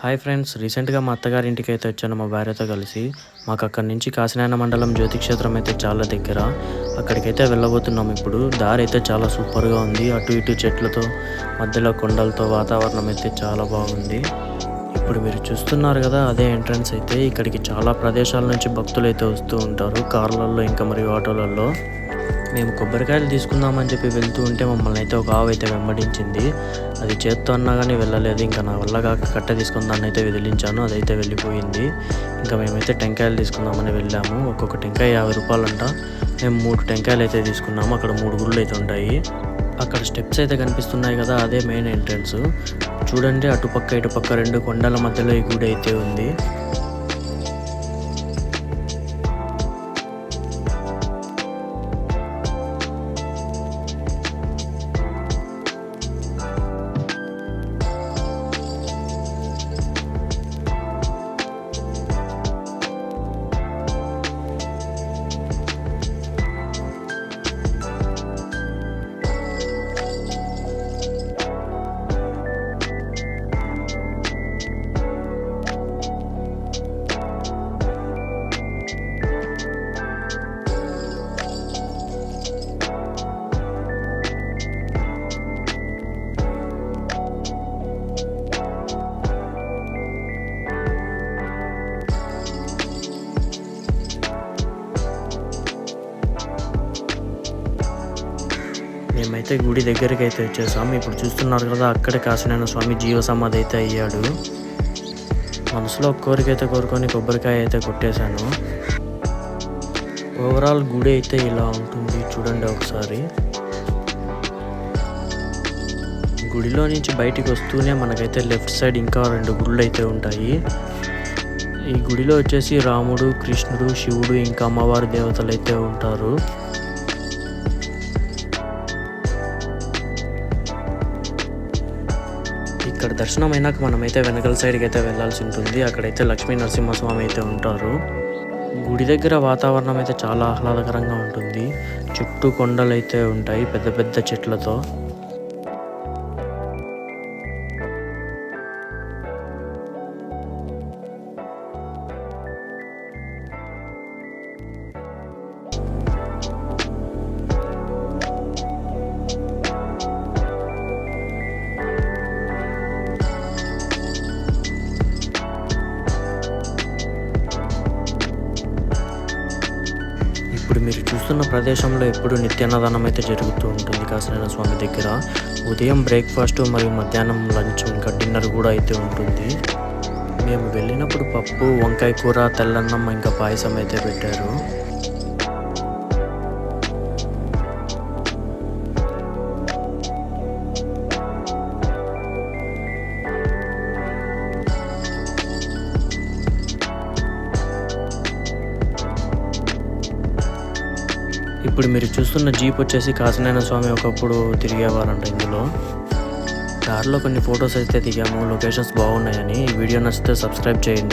Hi friends రీసెంట్గా మా అత్తగారి ఇంటికి అయితే వచ్చాను మా భార్యతో కలిసి. మాకు అక్కడి నుంచి కాశీనాయన మండలం జ్యోతిక్షేత్రం అయితే చాలా దగ్గర. అక్కడికైతే వెళ్ళబోతున్నాం ఇప్పుడు. దారి అయితే చాలా సూపర్గా ఉంది. అటు ఇటు చెట్లతో మధ్యలో కొండలతో వాతావరణం అయితే చాలా బాగుంది. ఇప్పుడు మీరు చూస్తున్నారు కదా అదే ఎంట్రన్స్ అయితే. ఇక్కడికి చాలా ప్రదేశాల నుంచి భక్తులు అయితే వస్తూ ఉంటారు. కార్లలో ఇంకా మరియు ఆటోలలో. మేము కొబ్బరికాయలు తీసుకుందామని చెప్పి వెళ్తూ ఉంటే మమ్మల్ని అయితే ఒక ఆవు అయితే వెంబడించింది. అది చేత్తో అన్నా కానీ వెళ్ళలేదు. ఇంకా నా వల్ల కాక కట్ట తీసుకుందాన్ని అయితే వదిలించాను. అదైతే వెళ్ళిపోయింది. ఇంకా మేమైతే టెంకాయలు తీసుకుందామని వెళ్ళాము. ఒక్కొక్క టెంకాయ యాభై రూపాయలంట. మేము మూడు టెంకాయలు అయితే తీసుకున్నాము. అక్కడ మూడు గుళ్ళు అయితే ఉంటాయి. అక్కడ స్టెప్స్ అయితే కనిపిస్తున్నాయి కదా అదే మెయిన్ ఎంట్రన్స్. చూడండి అటుపక్క ఇటుపక్క రెండు కొండల మధ్యలో ఈ గుడి అయితే ఉంది. మేమైతే గుడి దగ్గరికి అయితే వచ్చేసాం ఇప్పుడు చూస్తున్నారు కదా అక్కడే కాసిన స్వామి జీవ సమాధి అయితే అయ్యాడు. మనసులో ఒక కోరిక అయితే కోరుకొని కొబ్బరికాయ అయితే కొట్టేశాను. ఓవరాల్ గుడి అయితే ఇలా ఉంటుంది చూడండి ఒకసారి. గుడిలో నుంచి బయటికి వస్తూనే మనకైతే లెఫ్ట్ సైడ్ ఇంకా రెండు గుళ్ళు అయితే ఉంటాయి. ఈ గుడిలో వచ్చేసి రాముడు కృష్ణుడు శివుడు ఇంకా అమ్మవారి దేవతలు అయితే ఉంటారు. ఇక్కడ దర్శనం అయినాక మనమైతే వెనకల సైడ్కి అయితే వెళ్ళాల్సి ఉంటుంది. అక్కడైతే లక్ష్మీ నరసింహస్వామి అయితే ఉంటారు. గుడి దగ్గర వాతావరణం అయితే చాలా ఆహ్లాదకరంగా ఉంటుంది. చుట్టూ కొండలు అయితే ఉంటాయి పెద్ద పెద్ద చెట్లతో. మీరు చూస్తున్న ప్రదేశంలో ఎప్పుడు నిత్యాన్నదానం అయితే జరుగుతూ ఉంటుంది. కాశీనారాయణ స్వామి దగ్గర ఉదయం బ్రేక్ఫాస్ట్ మరియు మధ్యాహ్నం లంచ్ ఇంకా డిన్నర్ కూడా అయితే ఉంటుంది. మేము వెళ్ళినప్పుడు పప్పు వంకాయ కూర తెల్లన్నం ఇంకా పాయసం అయితే పెట్టారు. ఇప్పుడు మీరు చూస్తున్న జీప్ వచ్చేసి కాసినాయన స్వామి ఒకప్పుడు తిరిగేవారంట ఇందులో. కార్లో కొన్ని ఫొటోస్ అయితే దిగాము లొకేషన్స్ బాగున్నాయని. ఈ వీడియో నచ్చితే సబ్స్క్రైబ్ చేయండి.